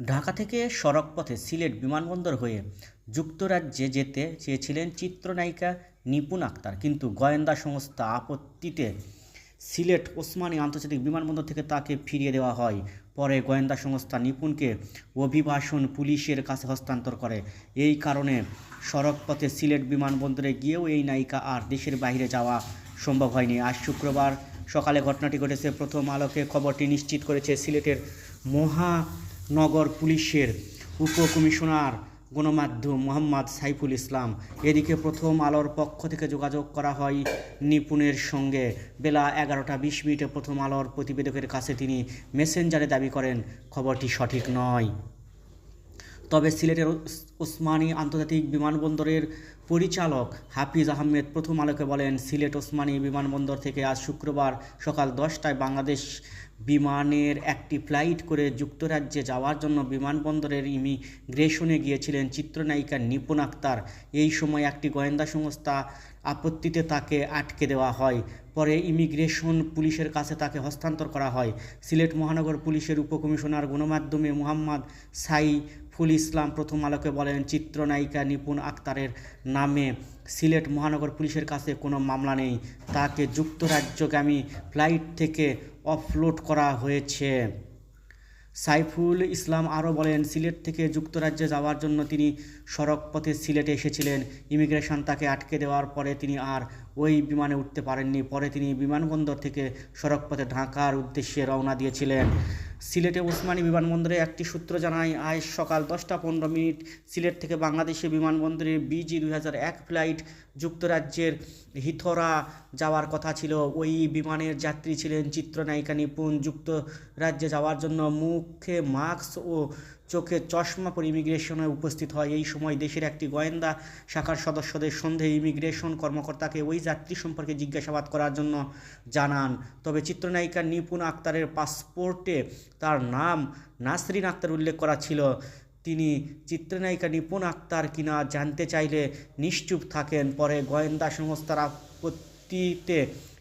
ঢাকা থেকে সড়কপথে সিলেট বিমানবন্দর হয়ে যুক্তরাজ্যে যেতে চেয়েছিলেন চিত্রনায়িকা নিপুণ আক্তার। কিন্তু গোয়েন্দা সংস্থা আপত্তিতে সিলেট ওসমানী আন্তর্জাতিক বিমানবন্দর থেকে তাকে ফিরিয়ে দেওয়া হয়। পরে গোয়েন্দা সংস্থা নিপুণকে অভিবাসন পুলিশের কাছে হস্তান্তর করে। এই কারণে সড়কপথে সিলেট বিমানবন্দরে গিয়েও এই নায়িকা আর দেশের বাইরে যাওয়া সম্ভব হয়নি। আজ শুক্রবার সকালে ঘটনাটি ঘটেছে। প্রথম আলোকে খবরটি নিশ্চিত করেছে সিলেটের মহানগর পুলিশের উপকমিশনার গণমাধ্যম মোহাম্মদ সাইফুল ইসলাম। এদিকে প্রথম আলোর পক্ষ থেকে যোগাযোগ করা হয় নিপুণের সঙ্গে। বেলা এগারোটা বিশ মিনিটে প্রথম আলোর প্রতিবেদকের কাছে তিনি মেসেঞ্জারে দাবি করেন, খবরটি সঠিক নয়। তবে সিলেটের ওস- ওসমানী আন্তর্জাতিক বিমানবন্দরের পরিচালক হাফিজ আহমেদ প্রথম আলোকে বলেন, সিলেট ওসমানী বিমানবন্দর থেকে আজ শুক্রবার সকাল দশটায় বাংলাদেশ বিমানের একটি ফ্লাইট করে যুক্তরাজ্যে যাওয়ার জন্য বিমানবন্দরের ইমিগ্রেশনে গিয়েছিলেন চিত্রনায়িকা নিপুণ আক্তার। এই সময় একটি গোয়েন্দা সংস্থা আপত্তিতে তাকে আটকে দেওয়া হয়। পরে ইমিগ্রেশন পুলিশের কাছে তাকে হস্তান্তর করা হয়। সিলেট মহানগর পুলিশের উপকমিশনার গণমাধ্যমে মোহাম্মদ সাইফুল ইসলাম প্রথম আলোকে বলেন, চিত্রনায়িকা নিপুণ আক্তারের নামে সিলেট মহানগর পুলিশের কাছে কোনো মামলা নেই। তাকে যুক্তরাজ্যগামী ফ্লাইট থেকে অফলোড করা হয়েছে। সাইফুল ইসলাম আরও বলেন, সিলেট থেকে যুক্তরাজ্যে যাওয়ার জন্য তিনি সড়কপথে সিলেটে এসেছিলেন। ইমিগ্রেশন তাকে আটকে দেওয়ার পরে তিনি আর ওই বিমানে উঠতে পারেননি। পরে তিনি বিমানবন্দর থেকে সড়কপথে ঢাকার উদ্দেশ্যে রওনা দিয়েছিলেন। সিলেটে ওসমানী বিমানবন্দরে একটি সূত্র জানায়, আজ সকাল দশটা পনেরো মিনিট সিলেট থেকে বাংলাদেশে বিমানবন্দরে বিজি দুই এক ফ্লাইট যুক্তরাজ্যের হিথরা যাওয়ার কথা ছিল। ওই বিমানের যাত্রী ছিলেন চিত্রনায়িকা নিপুণ। যুক্তরাজ্যে যাওয়ার জন্য মুখে মাস্ক ও চোখে চশমা পরে ইমিগ্রেশনে উপস্থিত হয়। এই সময় দেশের একটি গোয়েন্দা শাখার সদস্যদের সন্ধে ইমিগ্রেশন কর্মকর্তাকে ওই যাত্রী সম্পর্কে জিজ্ঞাসাবাদ করার জন্য জানান। তবে চিত্রনায়িকা নিপুণ আক্তারের পাসপোর্টে তার নাম নাসরিন আক্তার উল্লেখ করা ছিল। তিনি চিত্রনায়িকা নিপুণ আক্তার কিনা জানতে চাইলে নিশ্চুপ থাকেন। পরে গোয়েন্দা সংস্থার আপত্তিতে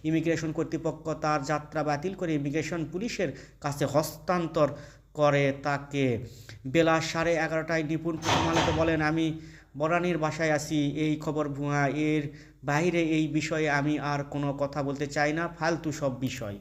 ইমিগ্রেশন কর্তৃপক্ষ তার যাত্রা বাতিল করে ইমিগ্রেশন পুলিশের কাছে হস্তান্তর করে তাকে। বেলা সাড়ে এগারোটায় নিপুণ প্রথম বলেন, আমি বরানির বাসায় আছি, এই খবর ভুয়া। এর বাইরে এই বিষয়ে আমি আর কোনো কথা বলতে চাই না। ফালতু সব বিষয়।